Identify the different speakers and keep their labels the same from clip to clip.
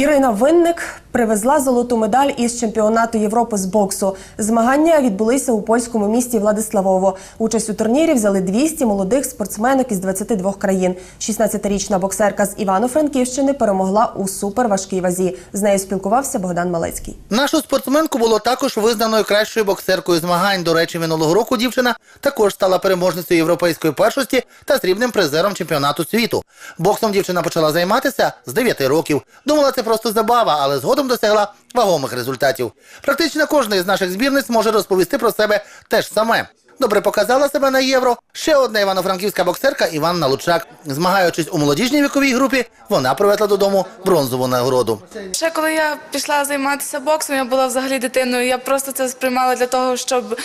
Speaker 1: Ірина Винник привезла золоту медаль із чемпіонату Європи з боксу. Змагання відбулися у польському місті Владиславово. Участь у турнірі взяли 200 молодих спортсменок із 22 країн. 16-річна боксерка з Івано-Франківщини перемогла у суперважкій вазі. З нею спілкувався Богдан Малецький.
Speaker 2: Нашу спортсменку було також визнаною кращою боксеркою змагань. До речі, минулого року дівчина також стала переможницею європейської першості та срібним призером чемпіонату світу. Боксом дівчина почала займатися з 9 років. Думала, це просто забава, але згодом досягла вагомих результатів. Практично кожна із наших збірниць може розповісти про себе те ж саме. Добре показала себе на євро. Ще одна івано-франківська боксерка Іванна Лучак. Змагаючись у молодіжній віковій групі, вона привезла додому бронзову нагороду.
Speaker 3: Ще коли я пішла займатися боксом, я була взагалі дитиною. Я просто це сприймала для того, щоб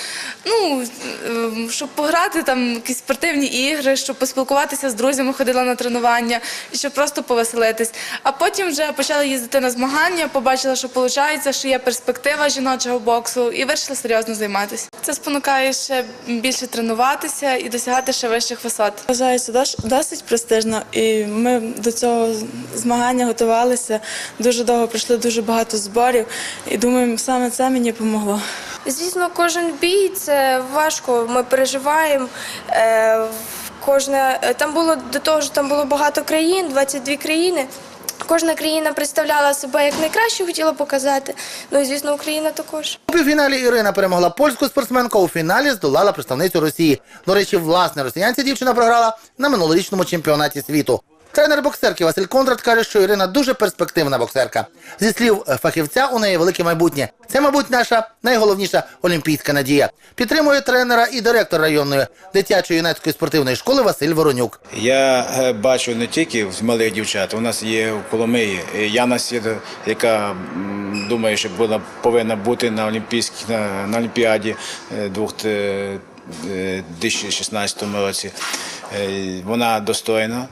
Speaker 3: ну ем, щоб пограти там якісь спортивні ігри, щоб поспілкуватися з друзями, ходила на тренування і щоб просто повеселитись. А потім вже почала їздити на змагання, побачила, що виходить, що є перспектива жіночого боксу, і вирішила серйозно займатися. Це спонукає ще більше тренуватися і досягати ще вищих висот.
Speaker 4: Вважається дос- досить престижно, і ми до цього змагання готувалися. Дуже довго пройшли дуже багато зборів, і думаю, саме це мені допомогло.
Speaker 5: Звісно, кожен бій це важко. Ми переживаємо. Е, кожне е, там було до того ж, там було багато країн, 22 країни. Кожна країна представляла себе як найкраще, хотіла показати. Ну і звісно, Україна також.
Speaker 2: У півфіналі Ірина перемогла польську спортсменку, у фіналі здолала представницю Росії. До речі, власне росіянця дівчина програла на минулорічному чемпіонаті світу. Тренер боксерки Василь Кондрат каже, що Ірина дуже перспективна боксерка. Зі слів е, фахівця, у неї велике майбутнє. Це, мабуть, наша найголовніша олімпійська надія. Підтримує тренера і директор районної дитячої юнацької спортивної школи Василь Воронюк.
Speaker 6: Я е, бачу не тільки малих дівчат. У нас є в Коломиї е, Яна Сіда, яка думає, що вона повинна бути на Олімпійській на, на Олімпіаді двох- е, е, 2016 році. Вона достойна.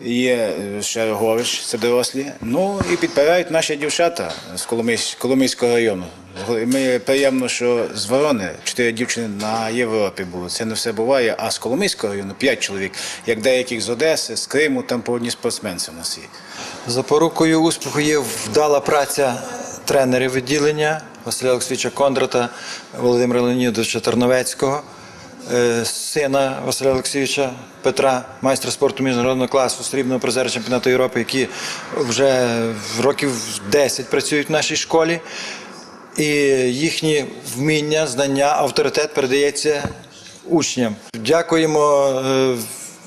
Speaker 6: Є е, ще Горич, це дорослі. Ну і підпирають наші дівчата з Коломийсь- Коломийського району. Ми приємно, що з Ворони чотири дівчини на Європі були. Це не все буває. А з Коломийського району п'ять чоловік, як деяких з Одеси, з Криму, там по одній спортсменці у нас є.
Speaker 7: Запорукою успіху є вдала праця тренерів відділення Василя Олексійовича Кондрата, Володимира Леонідовича Терновецького, сина Василя Олексійовича Петра, майстра спорту міжнародного класу, срібного призера чемпіонату Європи, які вже років 10 працюють в нашій школі. І їхні вміння, знання, авторитет передається учням. Дякуємо е,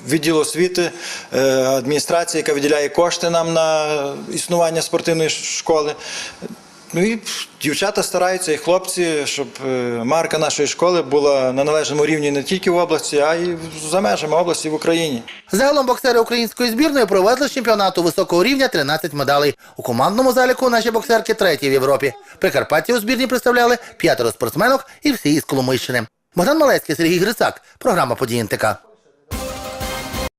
Speaker 7: відділу освіти, е, адміністрації, яка виділяє кошти нам на існування спортивної школи. Ну і дівчата стараються, і хлопці, щоб е, марка нашої школи була на належному рівні не тільки в області, а й за межами області в Україні.
Speaker 2: Загалом боксери української збірної провезли з чемпіонату високого рівня 13 медалей. У командному заліку наші боксерки треті в Європі. Прикарпаття у збірні представляли п'ятеро спортсменок і всі із Коломийщини. Богдан Малецький, Сергій Грицак. Програма «Події НТК».